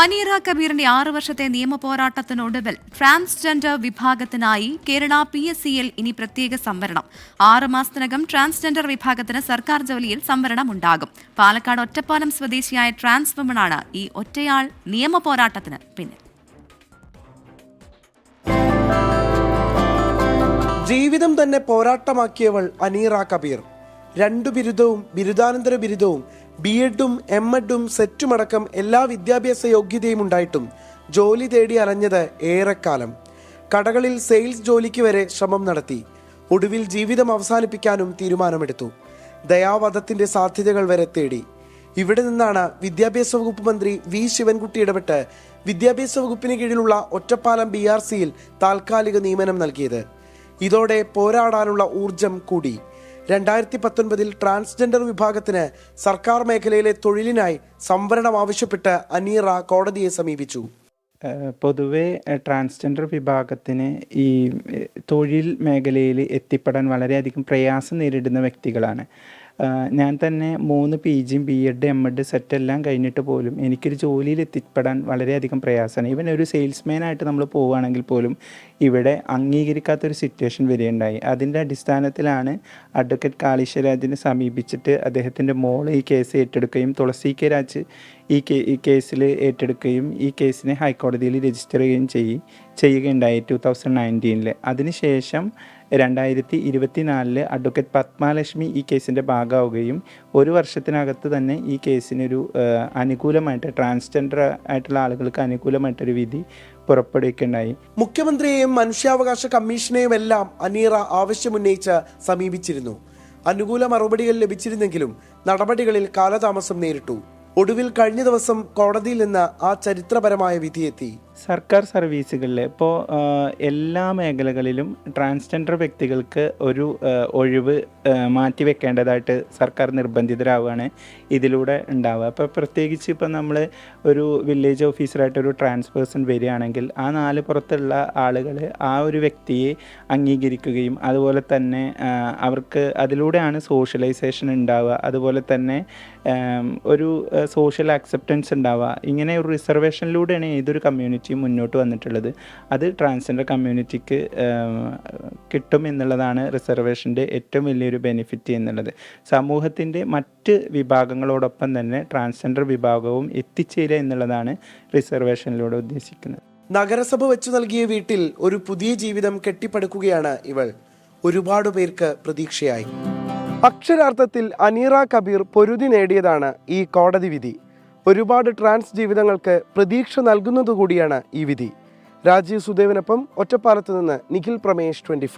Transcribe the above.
അനീറ കബീറിന്റെ ആറു വർഷത്തെ നിയമ പോരാട്ടത്തിനൊടുവിൽ ട്രാൻസ്ജെൻഡർ വിഭാഗത്തിനായി കേരള പി എസ് സിയിൽ ഇനി പ്രത്യേക സംവരണം. ആറു മാസത്തിനകം ട്രാൻസ്ജെൻഡർ വിഭാഗത്തിന് സർക്കാർ ജോലിയിൽ സംവരണം ഉണ്ടാകും പാലക്കാട് ഒറ്റപ്പാലം സ്വദേശിയായ ട്രാൻസ് വുമണാണ് ഈ ഒറ്റയാൾ നിയമ പോരാട്ടത്തിന് പിന്നിൽ. ജീവിതം തന്നെ പോരാട്ടമാക്കിയവൾ അനീറ കബീർ. രണ്ടു ബിരുദവും ബിരുദാനന്തര ബിരുദവും ബി എഡും എം എഡും സെറ്റുമടക്കം എല്ലാ വിദ്യാഭ്യാസ യോഗ്യതയും ഉണ്ടായിട്ടും ജോലി തേടി അലഞ്ഞത് ഏറെക്കാലം. കടകളിൽ സെയിൽസ് ജോലിക്ക് വരെ ശ്രമം നടത്തി. ഒടുവിൽ ജീവിതം അവസാനിപ്പിക്കാനും തീരുമാനമെടുത്തു. ദയാവധത്തിന്റെ സാധ്യതകൾ വരെ തേടി. ഇവിടെ നിന്നാണ് വിദ്യാഭ്യാസ വകുപ്പ് മന്ത്രി വി. ശിവൻകുട്ടി ഇടപെട്ട് വിദ്യാഭ്യാസ വകുപ്പിന് കീഴിലുള്ള ഒറ്റപ്പാലം ബി ആർ സിയിൽ താൽക്കാലിക നിയമനം നൽകിയത്. ഇതോടെ പോരാടാനുള്ള ഊർജം കൂടി. രണ്ടായിരത്തി പത്തൊൻപതിൽ ട്രാൻസ്ജെൻഡർ വിഭാഗത്തിന് സർക്കാർ മേഖലയിലെ തൊഴിലിനായി സംവരണം ആവശ്യപ്പെട്ട് അനീറ കോടതിയെ സമീപിച്ചു. പൊതുവെ ട്രാൻസ്ജെൻഡർ വിഭാഗത്തിന് ഈ തൊഴിൽ മേഖലയിൽ എത്തിപ്പെടാൻ വളരെയധികം പ്രയാസം നേരിടുന്ന വ്യക്തികളാണ്. ഞാൻ തന്നെ മൂന്ന് പി ജിയും B Ed M Ed SET എല്ലാം കഴിഞ്ഞിട്ട് പോലും എനിക്കൊരു ജോലിയിൽ എത്തിപ്പെടാൻ വളരെയധികം പ്രയാസമാണ്. ഇവൻ ഒരു സെയിൽസ്മാൻ ആയിട്ട് നമ്മൾ പോവുകയാണെങ്കിൽ പോലും ഇവിടെ അംഗീകരിക്കാത്തൊരു സിറ്റുവേഷൻ വരികയുണ്ടായി അതിന്റെ അടിസ്ഥാനത്തിലാണ് അഡ്വക്കേറ്റ് കാളീശ്വരാജിനെ സമീപിച്ചിട്ട് അദ്ദേഹത്തിന്റെ മോൾ ഈ കേസ് ഏറ്റെടുക്കുകയും തുളസി കെ രാജ് ഈ കേ ഈ കേസിൽ ഏറ്റെടുക്കുകയും ഈ കേസിനെ ഹൈക്കോടതിയിൽ രജിസ്റ്റർ ചെയ്യുകയും ചെയ്യും ചെയ്യുകയുണ്ടായി ടു തൗസൻഡ് നയന്റീനിൽ അതിനുശേഷം രണ്ടായിരത്തി ഇരുപത്തി നാലിൽ അഡ്വക്കേറ്റ് പത്മാലക്ഷ്മി ഈ കേസിന്റെ ഭാഗമാവുകയും ഒരു വർഷത്തിനകത്ത് തന്നെ ഈ കേസിനൊരു അനുകൂലമായിട്ട് ട്രാൻസ്ജെൻഡർ ആയിട്ടുള്ള ആളുകൾക്ക് അനുകൂലമായിട്ടൊരു വിധി പുറപ്പെടുവിക്കുകയുണ്ടായി. മുഖ്യമന്ത്രിയെയും മനുഷ്യാവകാശ കമ്മീഷനെയും എല്ലാം അനീറ ആവശ്യമുന്നയിച്ച് സമീപിച്ചിരുന്നു. അനുകൂല മറുപടികൾ ലഭിച്ചിരുന്നെങ്കിലും നടപടികളിൽ കാലതാമസം നേരിട്ടു. ഒടുവിൽ കഴിഞ്ഞ ദിവസം കോടതിയിൽ നിന്ന് ആ ചരിത്രപരമായ വിധിയെത്തി. സർക്കാർ സർവീസുകളിൽ ഇപ്പോൾ എല്ലാ മേഖലകളിലും ട്രാൻസ്ജെൻഡർ വ്യക്തികൾക്ക് ഒരു ഒഴിവ് മാറ്റിവെക്കേണ്ടതായിട്ട് സർക്കാർ നിർബന്ധിതരാവുകയാണ് ഇതിലൂടെ ഉണ്ടാവുക. അപ്പോൾ പ്രത്യേകിച്ച് ഇപ്പോൾ നമ്മൾ ഒരു വില്ലേജ് ഓഫീസറായിട്ട് ഒരു ട്രാൻസ് പേഴ്സൺ വരികയാണെങ്കിൽ ആ നാല് പുറത്തുള്ള ആളുകൾ ആ ഒരു വ്യക്തിയെ അംഗീകരിക്കുകയും അതുപോലെ തന്നെ അവർക്ക് അതിലൂടെയാണ് സോഷ്യലൈസേഷൻ ഉണ്ടാവുക. അതുപോലെ തന്നെ ഒരു സോഷ്യൽ അക്സെപ്റ്റൻസ് ഉണ്ടാവുക. ഇങ്ങനെ ഒരു റിസർവേഷനിലൂടെയാണ് ഏതൊരു കമ്മ്യൂണിറ്റിയും മുന്നോട്ട് വന്നിട്ടുള്ളത്. അത് ട്രാൻസ്ജെൻഡർ കമ്മ്യൂണിറ്റിക്ക് കിട്ടും എന്നുള്ളതാണ് റിസർവേഷന്റെ ഏറ്റവും വലിയൊരു ബെനിഫിറ്റ് എന്നുള്ളത്. സമൂഹത്തിന്റെ മറ്റ് വിഭാഗങ്ങളോടൊപ്പം തന്നെ ട്രാൻസ്ജെൻഡർ വിഭാഗവും എത്തിച്ചേരുക എന്നുള്ളതാണ് റിസർവേഷനിലൂടെ ഉദ്ദേശിക്കുന്നത്. നഗരസഭ വെച്ചു നൽകിയ വീട്ടിൽ ഒരു പുതിയ ജീവിതം കെട്ടിപ്പടുക്കുകയാണ് ഇവൾ. ഒരുപാട് പേർക്ക് പ്രതീക്ഷയായി. അക്ഷരാർത്ഥത്തിൽ അനീറ കബീർ പൊരുതി നേടിയതാണ് ഈ കോടതി വിധി. ഒരുപാട് ട്രാൻസ് ജീവിതങ്ങൾക്ക് പ്രതീക്ഷ നൽകുന്നതുകൂടിയാണ് ഈ വിധി. രാജീവ് സുദേവനൊപ്പം ഒറ്റപ്പാലത്ത് നിന്ന് നിഖിൽ പ്രമേഷ് ട്വന്റി